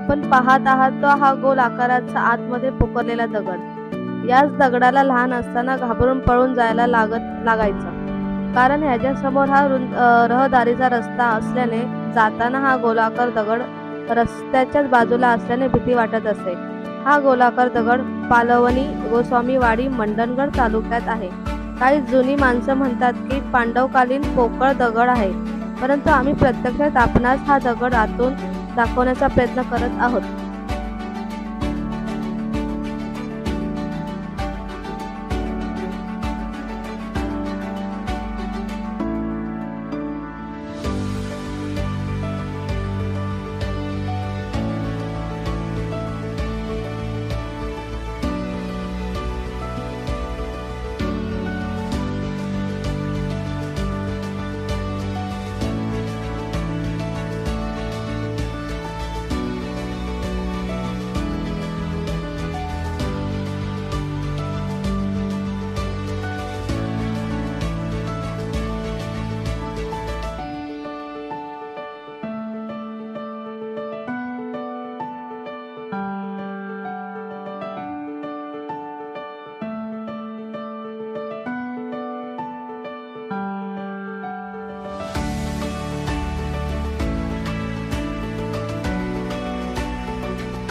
आपण पाहत आहात तो हा गोल आकाराचा आतमध्ये पोकरलेला दगड. याच दगडाला लहान असताना घाबरून पळून जायला लागत लागायचं. कारण ह्याच्या समोर हा रुंद रहदारीचा रस्ता असल्याने जाताना हा गोलाकार दगड रस्त्याच्याच बाजूला असल्याने भीती वाटत असे. हा गोलाकार दगड पालवणी गोस्वामीवाडी मंडणगड तालुक्यात आहे. काही जुनी माणसं म्हणतात की पांडवकालीन पोकळ दगड आहे. परंतु आम्ही प्रत्यक्षात आपणास हा दगड आतून दाखवण्याचा प्रयत्न करत आहोत.